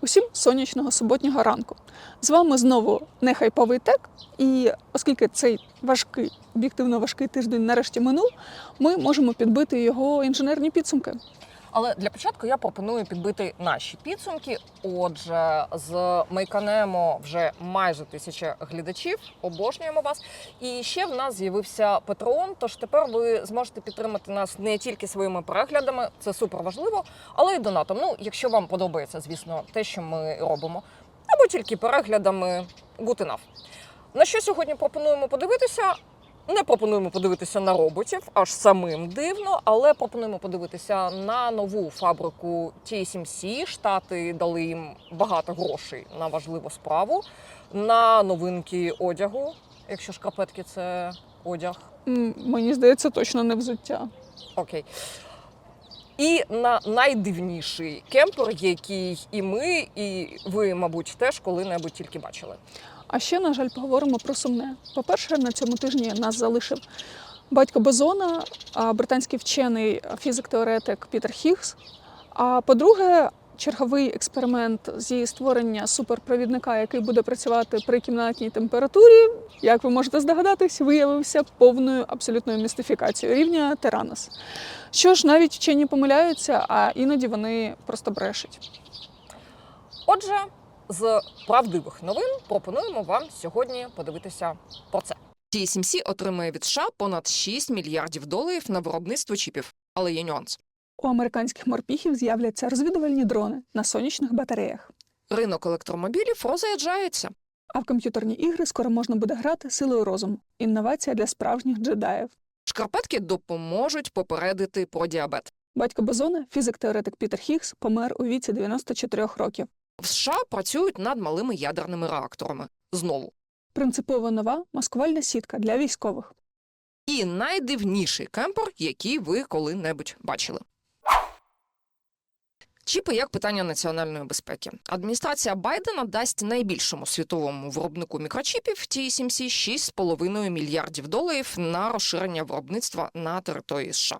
Усім сонячного суботнього ранку. З вами знову нехайповий тек. І оскільки цей важкий, об'єктивно важкий тиждень нарешті минув, ми можемо підбити його інженерні підсумки. Але для початку я пропоную підбити наші підсумки. Отже, з Мейканемо вже майже тисяча глядачів. Обожнюємо вас. І ще в нас з'явився Патреон. Тож тепер ви зможете підтримати нас не тільки своїми переглядами, це супер важливо, але й донатом. Ну, якщо вам подобається, звісно, те, що ми робимо, або тільки переглядами good enough. На що сьогодні пропонуємо подивитися? Не пропонуємо подивитися на роботів, аж самим дивно, але пропонуємо подивитися на нову фабрику TSMC. Штати дали їм багато грошей на важливу справу, на новинки одягу. Якщо шкарпетки це одяг, М, Мені здається, точно не взуття. окей. І на найдивніший кемпер, який і ми, і ви, мабуть, теж коли-небудь тільки бачили. А ще, на жаль, поговоримо про сумне. По-перше, на цьому тижні нас залишив батько Бозона, британський вчений фізик-теоретик Пітер Хіггс. А по-друге, черговий експеримент зі створення суперпровідника, який буде працювати при кімнатній температурі, як ви можете здогадатись, виявився повною абсолютною містифікацією рівня Теранос. Що ж, навіть вчені помиляються, а іноді вони просто брешуть. Отже, з правдивих новин пропонуємо вам сьогодні подивитися про це. TSMC отримає від США понад 6 мільярдів доларів на виробництво чіпів, але є нюанс. У американських морпіхів з'являться розвідувальні дрони на сонячних батареях. Ринок електромобілів розряджається. А в комп'ютерні ігри скоро можна буде грати силою розуму. Інновація для справжніх джедаїв. Шкарпетки допоможуть попередити про діабет. Батько Бозона, фізик-теоретик Пітер Хіггс, помер у віці 94 років. В США працюють над малими ядерними реакторами. Знову. Принципово нова маскувальна сітка для військових. І найдивніший кемпер, який ви коли-небудь бачили. Чіпи як питання національної безпеки. Адміністрація Байдена дасть найбільшому світовому виробнику мікрочіпів TSMC 6,5 мільярдів доларів на розширення виробництва на території США.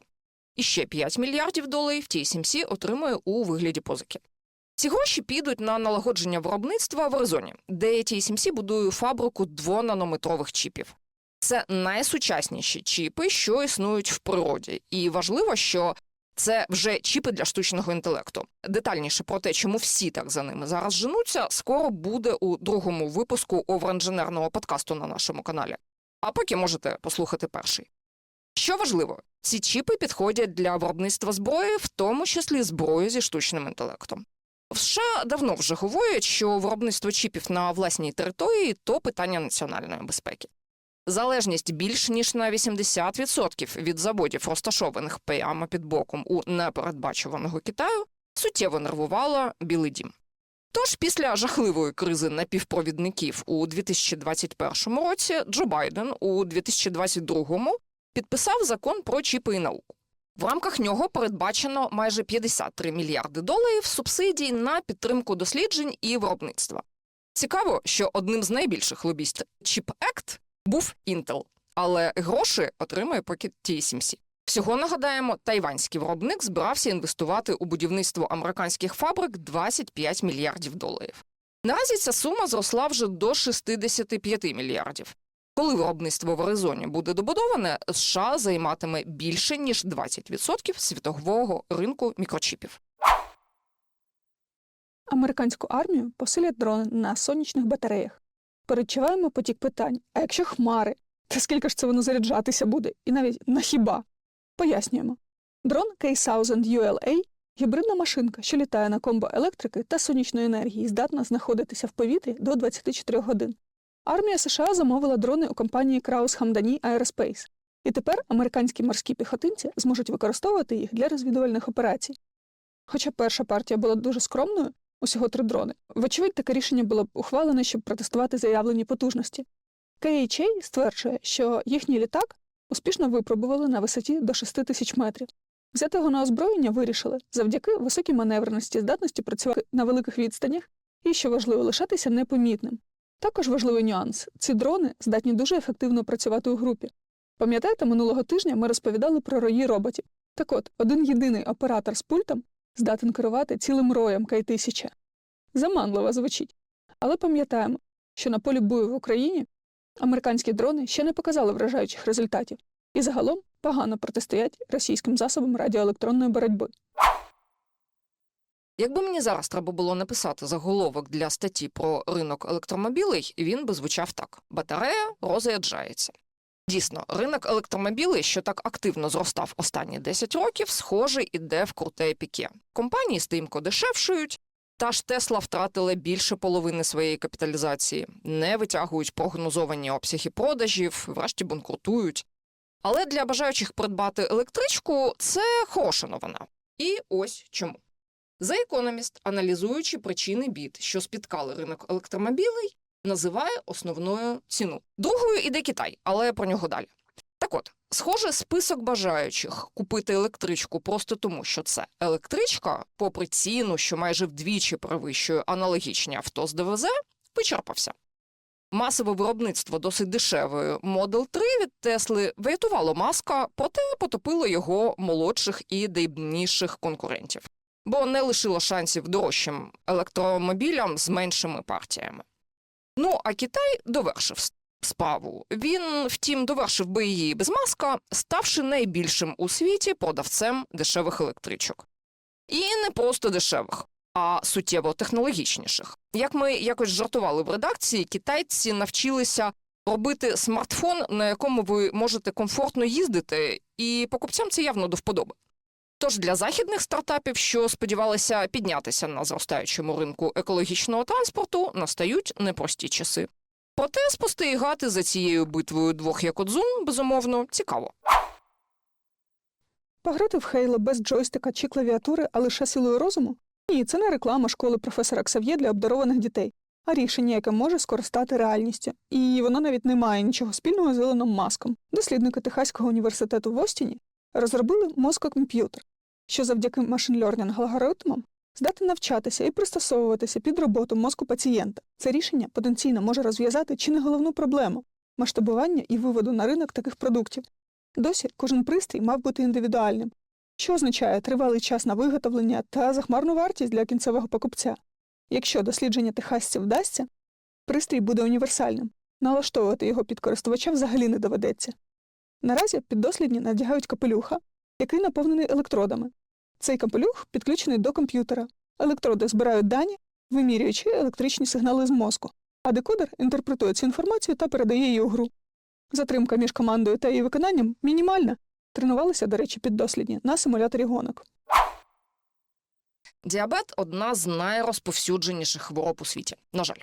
І ще 5 мільярдів доларів TSMC отримує у вигляді позики. Ці гроші підуть на налагодження виробництва в Аризоні, де TSMC будує фабрику двонанометрових чіпів. Це найсучасніші чіпи, що існують в природі, і важливо, що це вже чіпи для штучного інтелекту. Детальніше про те, чому всі так за ними зараз женуться, скоро буде у другому випуску овerinженерного подкасту на нашому каналі. А поки можете послухати перший. Що важливо, ці чіпи підходять для виробництва зброї, в тому числі зброї зі штучним інтелектом. В США давно вже говорять, що виробництво чіпів на власній території то питання національної безпеки. Залежність більш ніж на 80% від заводів, розташованих прямо під боком у непередбачуваного Китаю, суттєво нервувала Білий Дім. Тож після жахливої кризи напівпровідників у 2021 році Джо Байден у 2022 підписав закон про чіпи і науку. В рамках нього передбачено майже 53 мільярди доларів субсидій на підтримку досліджень і виробництва. Цікаво, що одним з найбільших лобістів Chip Act був Intel, але гроші отримує поки TSMC. Всього нагадаємо, тайванський виробник збирався інвестувати у будівництво американських фабрик 25 мільярдів доларів. Наразі ця сума зросла вже до 65 мільярдів. Коли виробництво в Аризоні буде добудоване, США займатиме більше ніж 20% світового ринку мікрочіпів. Американську армію посилять дрони на сонячних батареях. Перечуваємо потік питань. А якщо хмари, то скільки ж це воно заряджатися буде? І навіть на хіба? Пояснюємо. Дрон K-1000 ULA – гібридна машинка, що літає на комбо електрики та сонячної енергії, здатна знаходитися в повітрі до 24 годин. Армія США замовила дрони у компанії Краус Хамдані Aerospace. І тепер американські морські піхотинці зможуть використовувати їх для розвідувальних операцій. Хоча перша партія була дуже скромною, усього три дрони, вочевидь, таке рішення було б ухвалене, щоб протестувати заявлені потужності. KHA стверджує, що їхній літак успішно випробували на висоті до 6 тисяч метрів. Взяти його на озброєння вирішили завдяки високій маневреності, здатності працювати на великих відстанях і, що важливо, лишатися непомітним. Також важливий нюанс: ці дрони здатні дуже ефективно працювати у групі. Пам'ятаєте, минулого тижня ми розповідали про рої роботів. Так от, один єдиний оператор з пультом здатен керувати цілим роєм К-1000. Заманливо звучить. Але пам'ятаємо, що на полі бою в Україні американські дрони ще не показали вражаючих результатів і загалом погано протистоять російським засобам радіоелектронної боротьби. Якби мені зараз треба було написати заголовок для статті про ринок електромобілей, він би звучав так: батарея розряджається. Дійсно, ринок електромобілей, що так активно зростав останні 10 років, схоже, іде в круте піке. Компанії стрімко дешевшують. Та ж Тесла втратила більше половини своєї капіталізації, не витягують прогнозовані обсяги продажів, врешті банкрутують. Але для бажаючих придбати електричку це хороша новина. І ось чому. The Economist, аналізуючи причини бід, що спіткали ринок електромобілей, називає основною ціну. Другою іде Китай, але про нього далі. Так от, схоже, список бажаючих купити електричку просто тому, що це електричка, попри ціну, що майже вдвічі перевищує аналогічні авто з ДВЗ, вичерпався. Масове виробництво досить дешевої Model 3 від Тесли врятувало маска, проте потопило його молодших і дрібніших конкурентів, бо не лишило шансів дорожчим електромобілям з меншими партіями. Ну а Китай довершив справу. Він, втім, довершив би її без маска, ставши найбільшим у світі продавцем дешевих електричок. І не просто дешевих, а суттєво технологічніших. Як ми якось жартували в редакції, китайці навчилися робити смартфон, на якому ви можете комфортно їздити, і покупцям це явно до вподоби. Тож для західних стартапів, що сподівалися піднятися на зростаючому ринку екологічного транспорту, настають непрості часи. Проте спостерігати за цією битвою двох якодзун, безумовно, цікаво. Пограти в Хейло без джойстика чи клавіатури, а лише силою розуму? Ні, це не реклама школи професора Ксав'є для обдарованих дітей, а рішення, яке може скористати реальністю. І воно навіть не має нічого спільного з Ілоном Маском. Дослідники Техаського університету в Остіні розробили мозкокомп'ютер, що завдяки машин-лернінг алгоритмам здатен навчатися і пристосовуватися під роботу мозку пацієнта. Це рішення потенційно може розв'язати чи не головну проблему масштабування і виводу на ринок таких продуктів. Досі кожен пристрій мав бути індивідуальним, що означає тривалий час на виготовлення та захмарну вартість для кінцевого покупця. Якщо дослідження техасців вдасться, пристрій буде універсальним, налаштовувати його під користувача взагалі не доведеться. Наразі піддослідні надягають капелюха, який наповнений електродами. Цей капелюх підключений до комп'ютера. Електроди збирають дані, вимірюючи електричні сигнали з мозку, а декодер інтерпретує цю інформацію та передає її у гру. Затримка між командою та її виконанням мінімальна. Тренувалися, до речі, піддослідні на симуляторі гонок. Діабет одна з найрозповсюдженіших хвороб у світі. На жаль,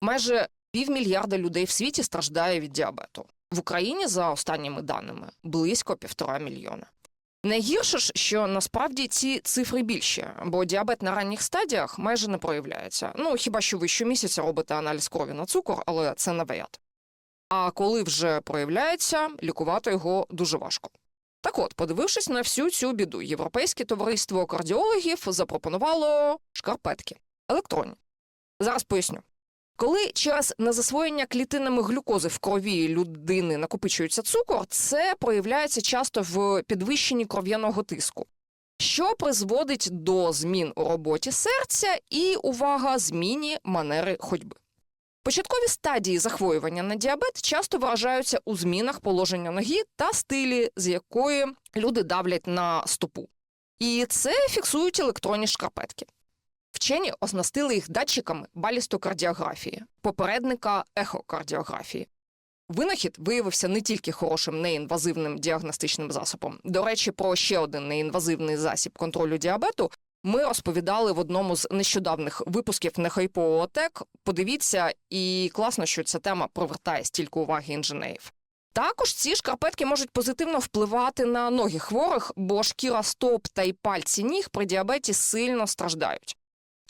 майже півмільярда людей в світі страждає від діабету. В Україні, за останніми даними, близько півтора мільйона. Найгірше ж, що насправді ці цифри більші, бо діабет на ранніх стадіях майже не проявляється. Ну хіба що ви щомісяця робите аналіз крові на цукор, але це навряд. А коли вже проявляється, лікувати його дуже важко. Так от, подивившись на всю цю біду, Європейське товариство кардіологів запропонувало шкарпетки електронні. Зараз поясню. Коли через незасвоєння клітинами глюкози в крові людини накопичується цукор, це проявляється часто в підвищенні кров'яного тиску, що призводить до змін у роботі серця і, увага, зміні манери ходьби. Початкові стадії захворювання на діабет часто виражаються у змінах положення ноги та стилі, з якої люди давлять на стопу. І це фіксують електронні шкарпетки. Вчені оснастили їх датчиками балістокардіографії, попередника ехокардіографії. Винахід виявився не тільки хорошим неінвазивним діагностичним засобом. До речі, про ще один неінвазивний засіб контролю діабету ми розповідали в одному з нещодавних випусків нехайпового тек. Подивіться, і класно, що ця тема привертає стільки уваги інженерів. Також ці шкарпетки можуть позитивно впливати на ноги хворих, бо шкіра стоп та й пальці ніг при діабеті сильно страждають.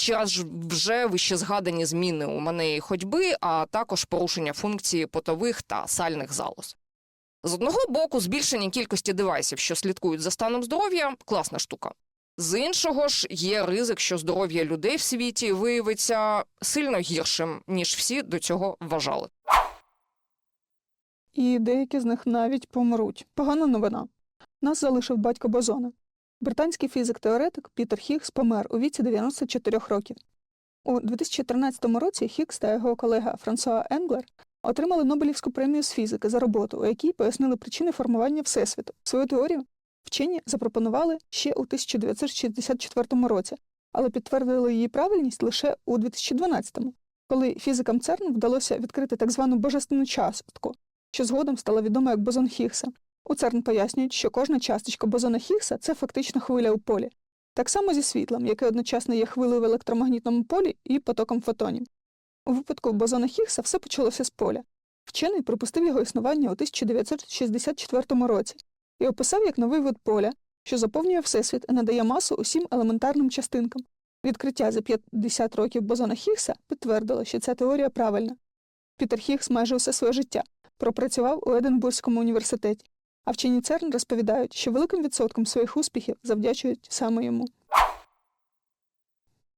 Ж вже вище згадані зміни у манері ходьби, а також порушення функції потових та сальних залоз. З одного боку, збільшення кількості девайсів, що слідкують за станом здоров'я, класна штука. З іншого ж є ризик, що здоров'я людей в світі виявиться сильно гіршим, ніж всі до цього вважали. І деякі з них навіть помруть. Погана новина. Нас залишив батько Бозона. Британський фізик-теоретик Пітер Хіггс помер у віці 94 років. У 2013 році Хікс та його колега Франсуа Енглер отримали Нобелівську премію з фізики за роботу, у якій пояснили причини формування Всесвіту. Свою теорію вчені запропонували ще у 1964 році, але підтвердили її правильність лише у 2012-му, коли фізикам ЦЕРН вдалося відкрити так звану божественну частку, що згодом стало відомо як бозон Хіггса. У ЦЕРН пояснюють, що кожна часточка бозона Хіггса – це фактично хвиля у полі. Так само зі світлом, яке одночасно є хвилею в електромагнітному полі і потоком фотонів. У випадку бозона Хіггса все почалося з поля. Вчений припустив його існування у 1964 році і описав як новий вид поля, що заповнює Всесвіт і надає масу усім елементарним частинкам. Відкриття за 50 років бозона Хіггса підтвердило, що ця теорія правильна. Пітер Хіггс майже усе своє життя пропрацював у Единбурзькому університеті, а вчені ЦЕРН розповідають, що великим відсотком своїх успіхів завдячують саме йому.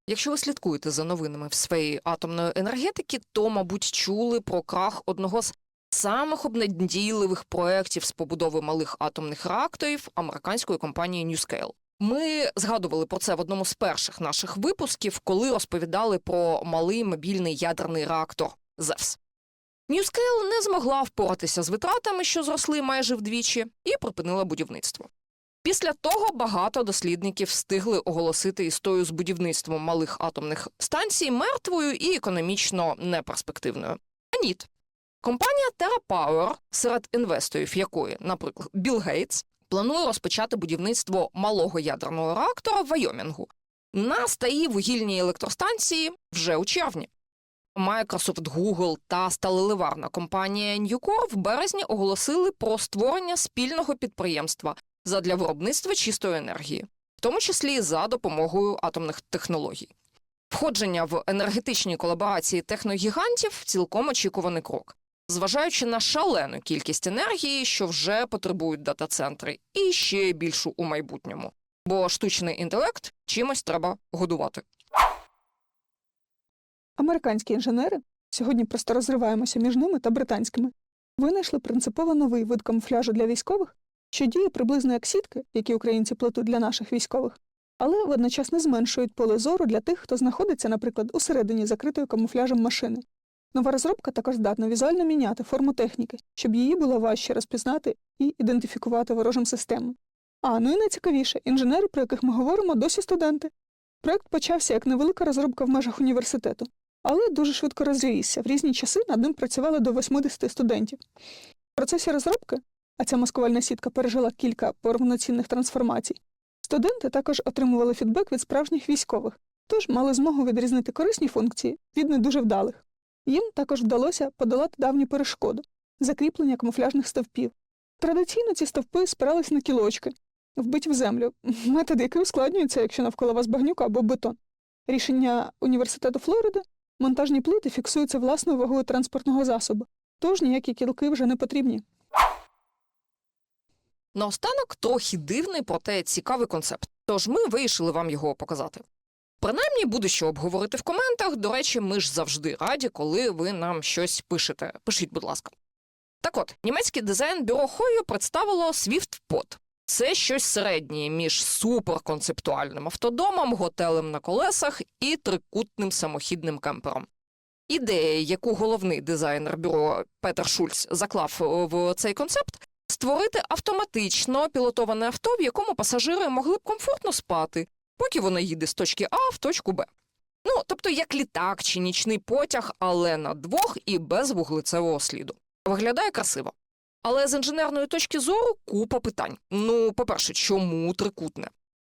Якщо ви слідкуєте за новинами в сфері атомної енергетики, то, мабуть, чули про крах одного з самих обнадійливих проєктів з побудови малих атомних реакторів американської компанії NewScale. Ми згадували про це в одному з перших наших випусків, коли розповідали про малий мобільний ядерний реактор ЗЕВС. NewScale не змогла впоратися з витратами, що зросли майже вдвічі, і припинила будівництво. Після того багато дослідників встигли оголосити історію з будівництвом малих атомних станцій мертвою і економічно неперспективною. А ніт. Компанія TerraPower, серед інвесторів якої, наприклад, Білл Гейтс, планує розпочати будівництво малого ядерного реактора в Вайомінгу на старій вугільній електростанції вже у червні. Microsoft, Google та сталеливарна компанія Newcore в березні оголосили про створення спільного підприємства задля виробництва чистої енергії, в тому числі за допомогою атомних технологій. Входження в енергетичні колаборації техногігантів цілком очікуваний крок, зважаючи на шалену кількість енергії, що вже потребують дата-центри, і ще більшу у майбутньому. Бо штучний інтелект чимось треба годувати. Американські інженери сьогодні просто розриваємося між ними та британськими. Винайшли принципово новий вид камуфляжу для військових, що діє приблизно як сітки, які українці плетуть для наших військових, але водночас не зменшують поле зору для тих, хто знаходиться, наприклад, усередині закритої камуфляжем машини. Нова розробка також здатна візуально міняти форму техніки, щоб її було важче розпізнати і ідентифікувати ворожим системам. А ну і найцікавіше, інженери, про яких ми говоримо, досі студенти. Проект почався як невелика розробка в межах університету, але дуже швидко розрісся. В різні часи над ним працювало до 80 студентів. В процесі розробки, а ця маскувальна сітка пережила кілька повноцінних трансформацій, студенти також отримували фідбек від справжніх військових, тож мали змогу відрізнити корисні функції від не дуже вдалих. Їм також вдалося подолати давню перешкоду закріплення камуфляжних стовпів. Традиційно ці стовпи спирались на кілочки, вбиті в землю, метод, який ускладнюється, якщо навколо вас багнюка або бетон. Рішення університету Флориди монтажні плити фіксуються власною вагою транспортного засобу, тож ніякі кілки вже не потрібні. Наостанок трохи дивний, проте цікавий концепт. Тож ми вирішили вам його показати. Принаймні буде що обговорити в коментах. До речі, ми ж завжди раді, коли ви нам щось пишете. Пишіть, будь ласка. Так от, німецьке дизайн-бюро Хойо представило SwiftPod. Це щось середнє між суперконцептуальним автодомом, готелем на колесах і трикутним самохідним кемпером. Ідея, яку головний дизайнер бюро Петер Шульц заклав в цей концепт, створити автоматично пілотоване авто, в якому пасажири могли б комфортно спати, поки воно їде з точки А в точку Б. Ну, тобто як літак чи нічний потяг, але на двох і без вуглецевого сліду. Виглядає красиво. Але з інженерної точки зору купа питань. Ну, по-перше, чому трикутне?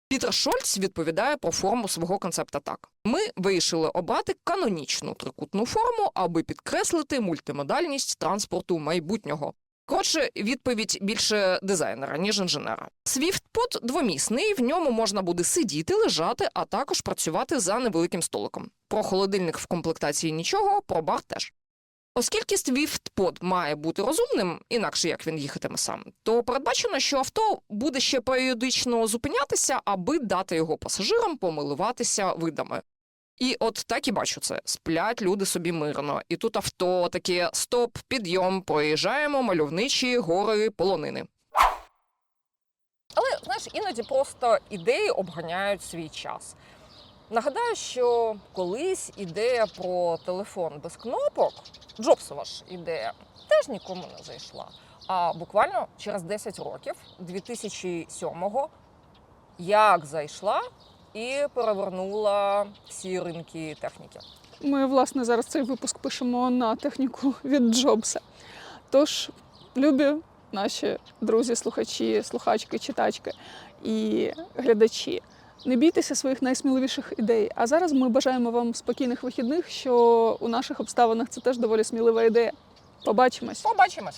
Пітер Шольц відповідає про форму свого концепта так: ми вирішили обрати канонічну трикутну форму, аби підкреслити мультимодальність транспорту майбутнього. Коротше, відповідь більше дизайнера, ніж інженера. SwiftPod двомісний, в ньому можна буде сидіти, лежати, а також працювати за невеликим столиком. Про холодильник в комплектації нічого, про бар теж. Оскільки SwiftPod має бути розумним, інакше як він їхатиме сам, то передбачено, що авто буде ще періодично зупинятися, аби дати його пасажирам помилуватися видами. І от так і бачу це. Сплять люди собі мирно. І тут авто таке стоп, підйом, проїжджаємо мальовничі гори полонини. Але знаєш, іноді просто ідеї обганяють свій час. Нагадаю, що колись ідея про телефон без кнопок, Джобсова ж ідея, теж нікому не зайшла. А буквально через 10 років, 2007-го, як зайшла і перевернула всі ринки техніки. Ми, власне, зараз цей випуск пишемо на техніку від Джобса. Тож, любі наші друзі, слухачі, слухачки, читачки і глядачі. Не бійтеся своїх найсміливіших ідей. А зараз ми бажаємо вам спокійних вихідних, що у наших обставинах це теж доволі смілива ідея. Побачимось! Побачимось!